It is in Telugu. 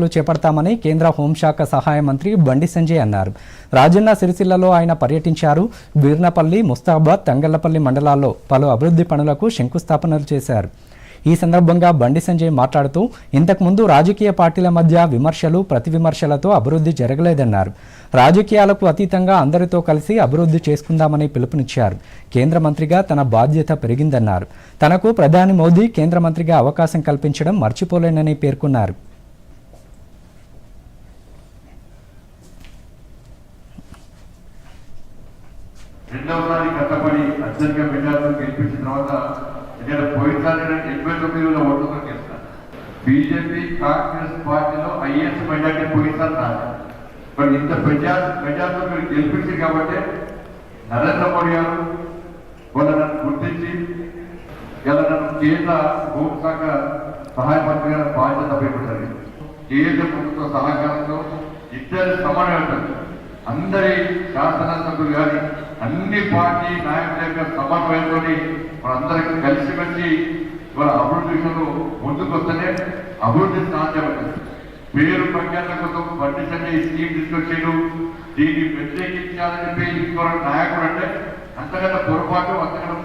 చేపడతామని కేంద్ర హోంశాఖ సహాయ మంత్రి బండి సంజయ్ అన్నారు. రాజన్న సిరిసిల్లలో ఆయన పర్యటించారు. వీర్నపల్లి ముస్తాబాద్ తంగళ్ళపల్లి మండలాల్లో పలు అభివృద్ధి పనులకు శంకుస్థాపనలు చేశారు. ఈ సందర్భంగా బండి సంజయ్ మాట్లాడుతూ ఇంతకుముందు రాజకీయ పార్టీల మధ్య విమర్శలు ప్రతి విమర్శలతో అభివృద్ధి జరగలేదన్నారు. రాజకీయాలకు అతీతంగా అందరితో కలిసి అభివృద్ధి చేసుకుందామని పిలుపునిచ్చారు. కేంద్ర మంత్రిగా తన బాధ్యత పెరిగిందన్నారు. తనకు ప్రధాని మోదీ కేంద్ర మంత్రిగా అవకాశం కల్పించడం మర్చిపోలేనని పేర్కొన్నారు. రెండవసారి కట్టబడి అత్యధిక మెజార్టీలు గెలిపించిన తర్వాత నేను పోయినసారి నేను ఎనభై తొమ్మిదిలో వేల ఓట్లతో గెలిచాను బీజేపీ కాంగ్రెస్ పార్టీలో ఐఎస్ మెజార్టీ పోయినసారి నాది మరి ఇంత ప్రజా మెజార్టీతో మీరు గెలిపించింది కాబట్టి నరేంద్ర మోడీ గారు వాళ్ళు నన్ను గుర్తించి ఇలా నన్ను కేంద్ర హోంశాఖ సహాయ మంత్రి గారి బాధ్యత పెట్టారు కేంద్ర ప్రభుత్వ సహకారంతో ఇద్దరు సమన్వయంతో అందరి శాసనసభ్యులు కానీ అన్ని పార్టీ నాయకుల యొక్క సమన్వయంతో మనందరం కలిసిమెలిసి ఇవాళ అభివృద్ధి విషయంలో ముందుకు వస్తేనే అభివృద్ధి సాధ్యమవుతుంది. పేరు ప్రఖ్యాత కోసం బండి సంజయ్ స్కీమ్ తీసుకొచ్చేడు. దీన్ని వ్యతిరేకించాలని చెప్పి ఇంకో నాయకుడు అంటే అంతకన్నా పొరపాటు అంతకన్నా